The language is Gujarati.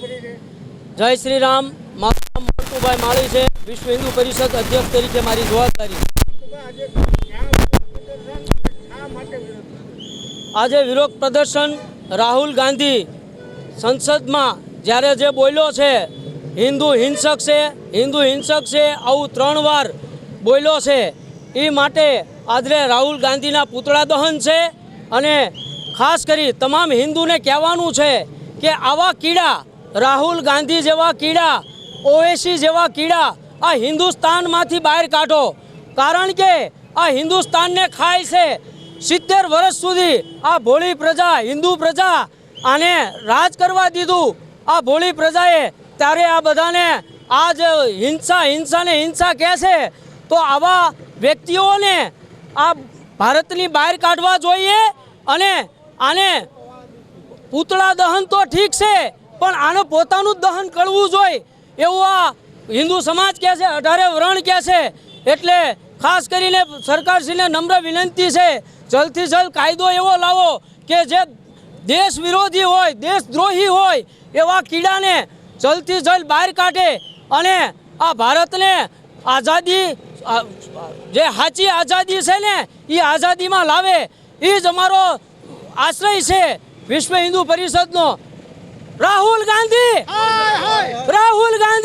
જય શ્રી રામ મારું નામ મોટુભાઈ માળી છે. વિશ્વ હિન્દુ પરિષદ અધ્યક્ષ તરીકે મારી જવાબદારી આજે વિરોધ પ્રદર્શન રાહુલ ગાંધી સંસદમાં જ્યારે જે બોલ્યો છે, હિન્દુ હિંસક છે, હિન્દુ હિંસક છે, આવું ત્રણ વાર બોલ્યો છે એ માટે આજે રાહુલ ગાંધીના પૂતળા દહન છે અને ખાસ કરી તમામ હિન્દુને કહેવાનું છે કે આવા કીડા રાહુલ ગાંધી જેવા કીડા ઓવેસી જેવા કીડા આ હિન્દુસ્તાનમાંથી બહાર કાઢો. કારણ કે આ હિન્દુસ્તાનને ખાય છે. સિત્તેર વર્ષ સુધી આ ભોળી પ્રજા, હિન્દુ પ્રજા આને રાજ કરવા દીધું. આ ભોળી પ્રજાએ ત્યારે આ બધાને આ જ હિંસા હિંસાને હિંસા કહે છે. તો આવા વ્યક્તિઓને આ ભારતની બહાર કાઢવા જોઈએ અને આને પૂતળા દહન તો ઠીક છે પણ આને પોતાનું દહન કરવું જોઈએ. એવું આ હિન્દુ સમાજ કહે છે, અઢારે વ્રણ કહે છે. એટલે ખાસ કરીને સરકારશ્રીને નમ્ર વિનંતી છે, જલ્દથી જલ્દ કાયદો એવો લાવો કે જે દેશ વિરોધી હોય દેશદ્રોહી હોય, એવા કીડાને જલ્દથી જલ્દ બહાર કાઢે અને આ ભારતને આઝાદી જે સાચી આઝાદી છે ને એ આઝાદીમાં લાવે. એ જ અમારો આશ્રય છે વિશ્વ હિન્દુ પરિષદનો. રાહુલ ગાંધી! રાહુલ ગાંધી!